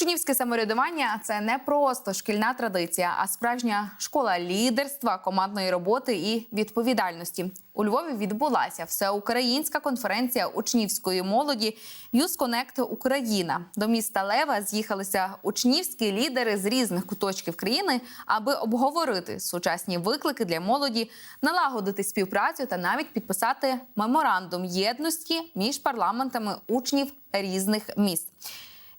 Учнівське самоврядування це не просто шкільна традиція, а справжня школа лідерства, командної роботи і відповідальності. У Львові відбулася всеукраїнська конференція учнівської молоді «Youth Connect Україна. До міста Лева з'їхалися учнівські лідери з різних куточків країни, аби обговорити сучасні виклики для молоді, налагодити співпрацю та навіть підписати меморандум єдності між парламентами учнів різних міст.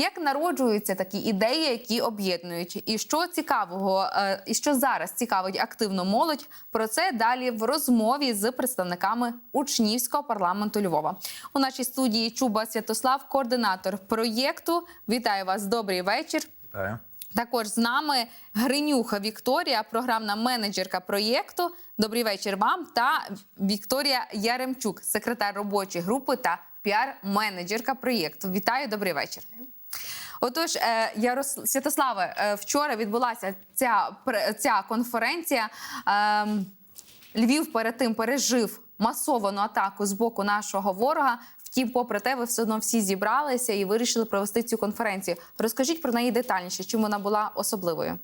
Як народжуються такі ідеї, які об'єднують, і що цікавого, е, і що зараз цікавить активну молодь? Про це далі в розмові з представниками учнівського парламенту Львова. У нашій студії Чуба Святослав, координатор проєкту. Вітаю вас. Добрий вечір. Вітаю. Також з нами Гринюха Вікторія, програмна менеджерка проєкту. Добрий вечір вам та Вікторія Яремчук, секретар робочої групи та піар-менеджерка проєкту. Вітаю, добрий вечір. Отож, е, Ярос... Святославе, е, вчора відбулася ця, ця конференція. Ем, Львів перед тим пережив масовану атаку з боку нашого ворога. Втім, попри те, ви все одно всі зібралися і вирішили провести цю конференцію. Розкажіть про неї детальніше, чим вона була особливою.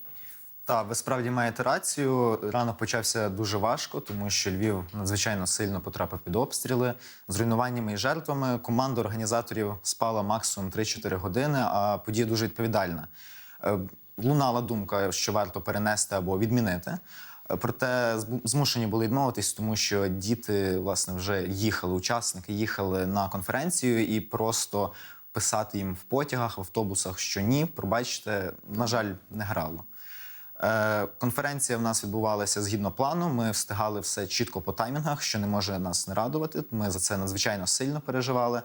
Так, ви справді маєте рацію. Ранок почався дуже важко, тому що Львів надзвичайно сильно потрапив під обстріли з руйнуваннями і жертвами. Команда організаторів спала максимум 3-4 години, а подія дуже відповідальна. Е, Лунала думка, що варто перенести або відмінити. Е, Проте змушені були відмовитись, тому що діти власне вже їхали, учасники їхали на конференцію і просто писати їм в потягах, в автобусах, що ні, пробачте, на жаль, не грало. Е, Конференція в нас відбувалася згідно плану. Ми встигали все чітко по таймінгах, що не може нас не радувати. Ми за це надзвичайно сильно переживали.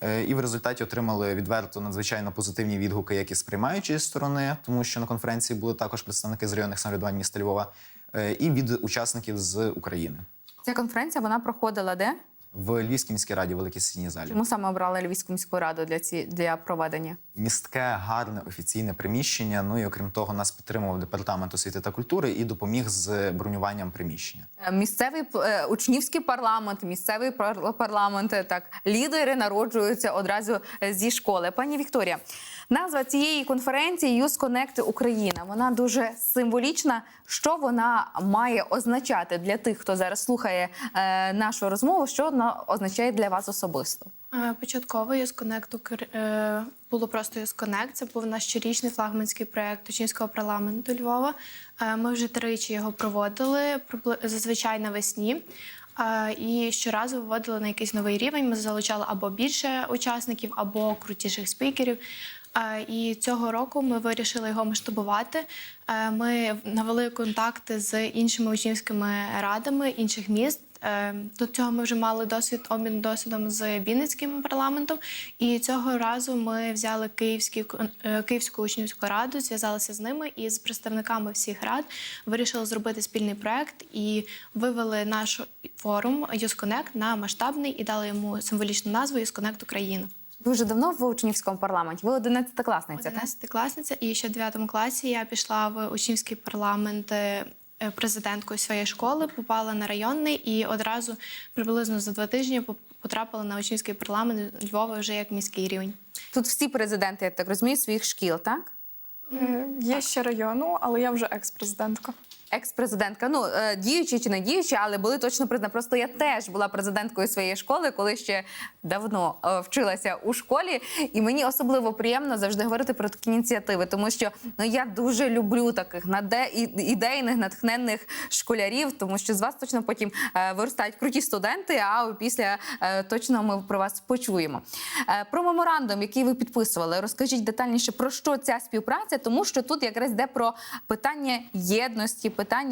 Е, І в результаті отримали відверто надзвичайно позитивні відгуки, як і з приймаючої сторони, тому що на конференції були також представники з районних самоврядувань міста Львова, е, і від учасників з України Ця конференція вона проходила де? В Львівській міській раді, великій сесійній залі. Чому саме обрали Львівську міську раду для ці для проведення? Містке, гарне офіційне приміщення. Ну і окрім того, нас підтримував департамент освіти та культури і допоміг з бронюванням приміщення. Е, Місцевий е, учнівський парламент, місцевий пар- парламент, е, так лідери народжуються одразу зі школи. Пані Вікторія, назва цієї конференції Youth Connect Україна. Вона дуже символічна. Що вона має означати для тих, хто зараз слухає е, нашу розмову? Що вона означає для вас особисто? Е, Початково е, було просто Connect. Це був наш щорічний флагманський проєкт Учнівського парламенту Львова. Е, Ми вже тричі його проводили, зазвичай навесні. Е, І щоразу виводили на якийсь новий рівень. Ми залучали або більше учасників, або крутіших спікерів. І цього року ми вирішили його масштабувати. Е, Ми навели контакти з іншими учнівськими радами інших міст. Е, До цього ми вже мали досвід обмін досвідом з Вінницьким парламентом. І цього разу ми взяли Київський, е, Київську учнівську раду, зв'язалися з ними і з представниками всіх рад вирішили зробити спільний проект і вивели наш форум Connect на масштабний і дали йому символічну назву Connect Україна. Ви вже давно в учнівському парламенті? Ви 11 класниця, так? 11 класниця, і ще в 9 класі я пішла в учнівський парламент е, президенткою своєї школи, попала на районний і одразу приблизно за два тижні потрапила на учнівський парламент Львова вже як міський рівень. Тут всі президенти, я так розумію, своїх шкіл, так? Е, Є ще району, але я вже екс-президентка. Екс-президентка, ну е, діючі чи не діючі, але були точно президент. Просто я теж була президенткою своєї школи, коли ще давно е, вчилася у школі. І мені особливо приємно завжди говорити про такі ініціативи, тому що ну я дуже люблю таких наде ідейних, натхненних школярів, тому що з вас точно потім е, виростають круті студенти. А після точно ми про вас почуємо. Про меморандум, який ви підписували, розкажіть детальніше про що ця співпраця, тому що тут якраз йде про питання єдності,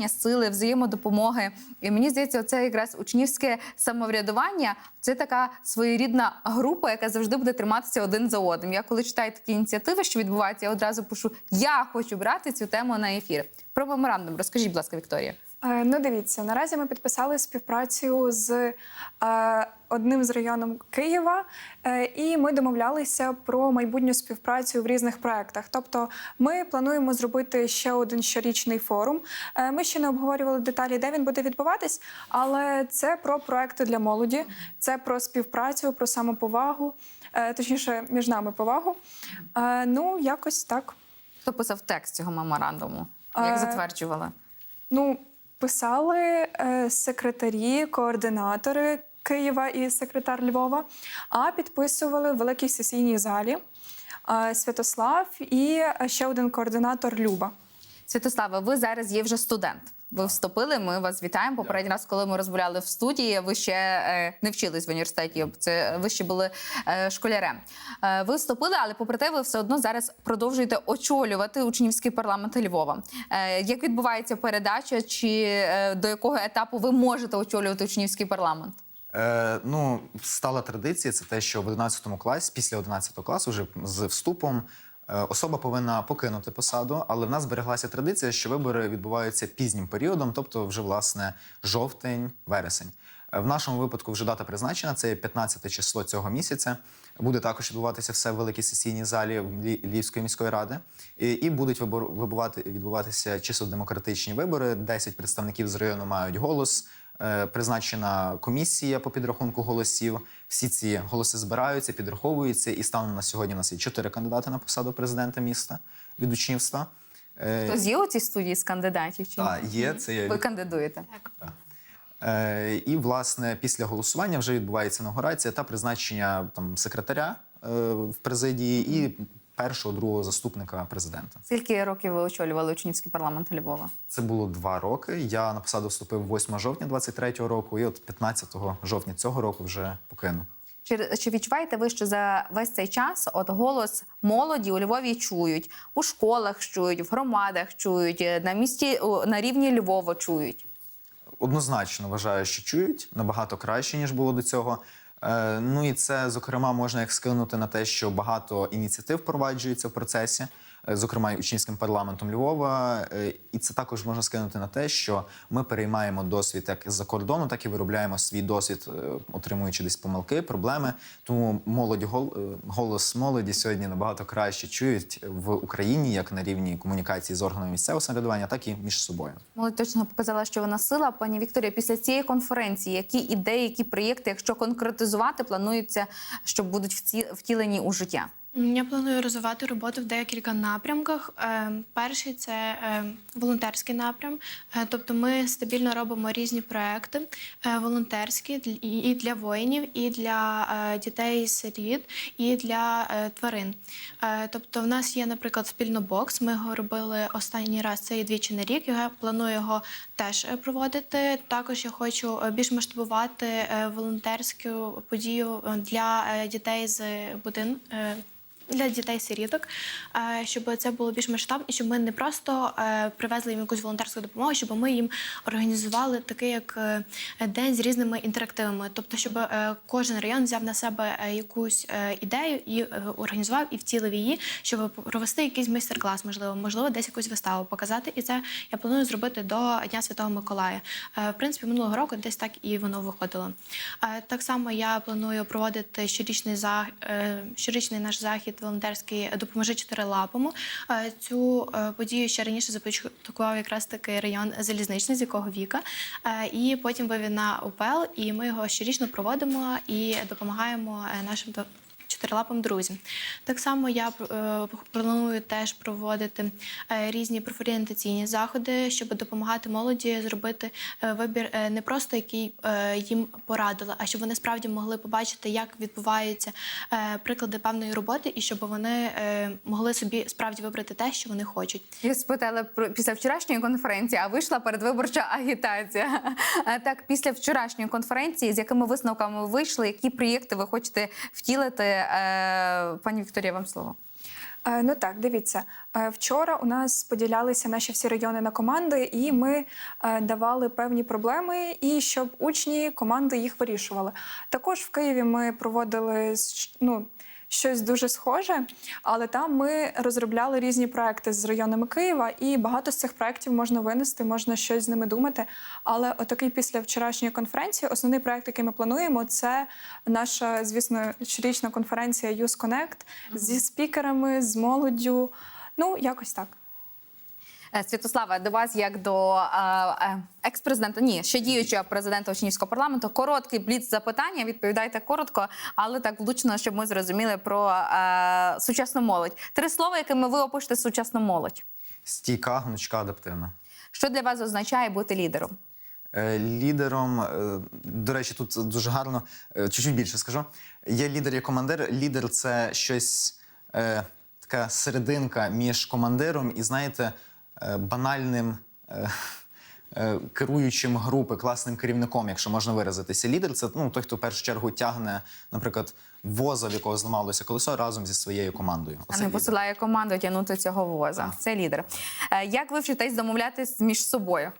сили, взаємодопомоги. І мені здається, це якраз учнівське самоврядування. Це така своєрідна група, яка завжди буде триматися один за одним. Я коли читаю такі ініціативи, що відбуваються, я одразу пишу: я хочу брати цю тему на ефір. Про меморандум розкажіть, будь ласка, Вікторія. Е, Ну, дивіться, наразі ми підписали співпрацю з е, одним з районом Києва, е, і ми домовлялися про майбутню співпрацю в різних проектах. Тобто, ми плануємо зробити ще один щорічний форум. Е, Ми ще не обговорювали деталі, де він буде відбуватись, але це про проекти для молоді, це про співпрацю, про самоповагу. е, точніше, між нами повагу. Е, Ну, якось так. Хто писав текст цього меморандуму? Як Е, затверджували? Ну, писали е, секретарі, координатори Києва і секретар Львова, а підписували в великій сесійній залі е, Святослав і ще один координатор Люба. Святославе, ви зараз є вже студент. Ви вступили. Ми вас вітаємо. Попередній раз, коли ми розмовляли в студії, ви ще е, не вчились в університеті. Це ви ще були е, школярем. Е, ви вступили, але попри те, ви все одно зараз продовжуєте очолювати учнівський парламент Львова. Е, як відбувається передача, чи е, до якого етапу ви можете очолювати учнівський парламент? Е, ну, стала традиція, це те, що в 11 класі, після 11 класу, вже з вступом, е, особа повинна покинути посаду, але в нас збереглася традиція, що вибори відбуваються пізнім періодом, тобто вже власне жовтень, вересень. Е, В нашому випадку вже дата призначена, це 15 число цього місяця. Буде також відбуватися все в великій сесійній залі Львівської міської ради. І, будуть вибувати, відбуватися чисто демократичні вибори. 10 представників з району мають голос. Е, Призначена комісія по підрахунку голосів. Всі ці голоси збираються, підраховуються, і станом на сьогодні у нас є чотири кандидати на посаду президента міста від учнівства. Е, Хтось є у цій студії з кандидатів? Чи ні? та, є це є ви кандидуєте? Так. Е, і власне після голосування вже відбувається інаугурація та призначення там секретаря в президії і першого другого заступника президента. Скільки років ви очолювали учнівський парламент Львова? Це було два роки. Я на посаду вступив 8 жовтня 23-го року, і от 15 жовтня цього року вже покинув. Чи, чи відчуваєте ви, що за весь цей час от голос молоді у Львові чують, у школах чують, в громадах чують, е, на місті на рівні Львова чують? Однозначно вважаю, що чують набагато краще ніж було до цього. Е, ну і це зокрема можна як скинути на те, що багато ініціатив впроваджується в процесі, зокрема і учнівським парламентом Львова. Е, І це також можна скинути на те, що ми переймаємо досвід як з-за кордону, так і виробляємо свій досвід, е, отримуючи десь помилки, проблеми. Тому молодь гол- е, голос молоді сьогодні набагато краще чують в Україні, як на рівні комунікації з органами місцевого самоврядування, так і між собою. Молодь точно показала, що вона сила. Пані Вікторія, після цієї конференції, які ідеї, які проєкти, якщо конкретизувати, планується, що будуть втілені у життя? Я планую розвивати роботу в декілька напрямках. Е, Перший це е, волонтерський напрям. Е, Тобто ми стабільно робимо різні проекти волонтерські і для воїнів, і для дітей сиріт, і для тварин. Тобто, в нас є, наприклад, спільнобокс. Ми його робили останній раз. Це і двічі на рік. Я планую його теж проводити. Також я хочу більш масштабувати волонтерську подію для дітей з будин. Для дітей-сиріток, е, щоб це було більш масштабно, щоб ми не просто е, привезли їм якусь волонтерську допомогу, щоб ми їм організували такий як е, день з різними інтерактивами. Тобто, щоб кожен район взяв на себе якусь ідею і організував і втілив її, щоб провести якийсь майстер-клас, можливо, можливо, десь якусь виставу показати. І це я планую зробити до Дня Святого Миколая. В принципі, минулого року десь так і воно виходило. Так само я планую проводити щорічний за щорічний наш захід волонтерський Допоможи чотирилапому. Е, Цю е, подію ще раніше започаткував якраз такий район залізничний, з якого віка. Е, І потім вивів на УПЛ, і ми його щорічно проводимо і допомагаємо е, нашим чотирилапим друзям. Так само я е, планую теж проводити е, різні профорієнтаційні заходи, щоб допомагати молоді зробити е, вибір не просто який їм порадили, а щоб вони справді могли побачити, як відбуваються приклади певної роботи, і щоб вони могли собі справді вибрати те, що вони хочуть. Я спитала про після вчорашньої конференції, а вийшла передвиборча агітація. Так, після вчорашньої конференції, з якими висновками ви вийшли, які проєкти ви хочете втілити? Е, Пані Вікторія, вам слово. Е, Ну так, дивіться. Е, Вчора у нас поділялися наші всі райони на команди, і ми давали певні проблеми, і щоб учні команди їх вирішували. Також в Києві ми проводили ну, щось дуже схоже, але там ми розробляли різні проекти з районами Києва, і багато з цих проєктів можна винести, можна щось з ними думати. Але отакий після вчорашньої конференції, основний проект, який ми плануємо, це наша, звісно, щорічна конференція Youth Connect зі спікерами, з молоддю. Ну, якось так. Е, Святослава, до вас як до е, е, екс-президента, ні, ще діючого президента Учнівського парламенту. Короткий бліц запитання. Відповідайте коротко, але так влучно, щоб ми зрозуміли про е, сучасну молодь. Три слова, якими ви опишете сучасну молодь. Стійка, гнучка, адаптивна. Що для вас означає бути лідером? Лідером, до речі, тут дуже гарно, чуть-чуть більше скажу. Є лідер, є командир. Лідер це щось е, така серединка між командиром і, знаєте, банальним. е, е, Керуючим групи, класним керівником, якщо можна виразитися. Лідер це ну, той, хто в першу чергу тягне, наприклад, воза, в якого зламалося колесо разом зі своєю командою. А не лідер. посилає команду тягнути цього воза. Це лідер. Е, Як ви вчитесь домовлятись між собою?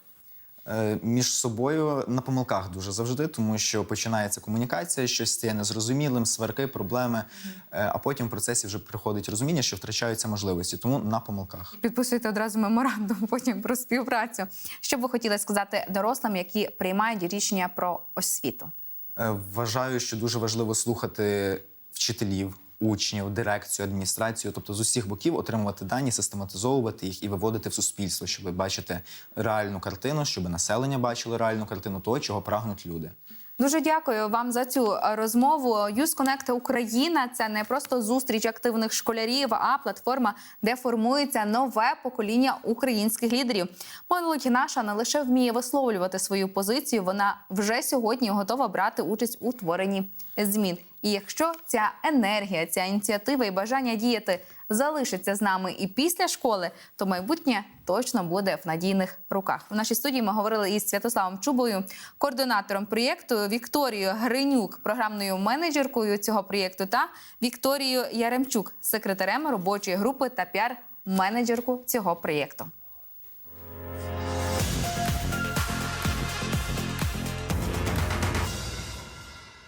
Е, між собою на помилках дуже завжди, тому що починається комунікація, щось стає незрозумілим, сварки, проблеми. Е, А потім в процесі вже приходить розуміння, що втрачаються можливості. Тому на помилках. Підписуйте одразу меморандум потім про співпрацю. Що б ви хотіли сказати дорослим, які приймають рішення про освіту? Е, Вважаю, що дуже важливо слухати вчителів, учнів, дирекцію, адміністрацію, тобто з усіх боків отримувати дані, систематизовувати їх і виводити в суспільство, щоб бачити реальну картину, щоб населення бачило реальну картину того, чого прагнуть люди. Дуже дякую вам за цю е, розмову. Connect Україна це не просто зустріч активних школярів, а платформа, де формується нове покоління українських лідерів. Молодь наша не лише вміє висловлювати свою позицію, вона вже сьогодні готова брати участь у творенні змін. І якщо ця енергія, ця ініціатива і бажання діяти залишиться з нами і після школи, то майбутнє точно буде в надійних руках. В нашій студії ми говорили із Святославом Чубою, координатором проєкту, Вікторією Гринюк, програмною менеджеркою цього проєкту, та Вікторією Яремчук, секретарем робочої групи та піар-менеджерку цього проєкту.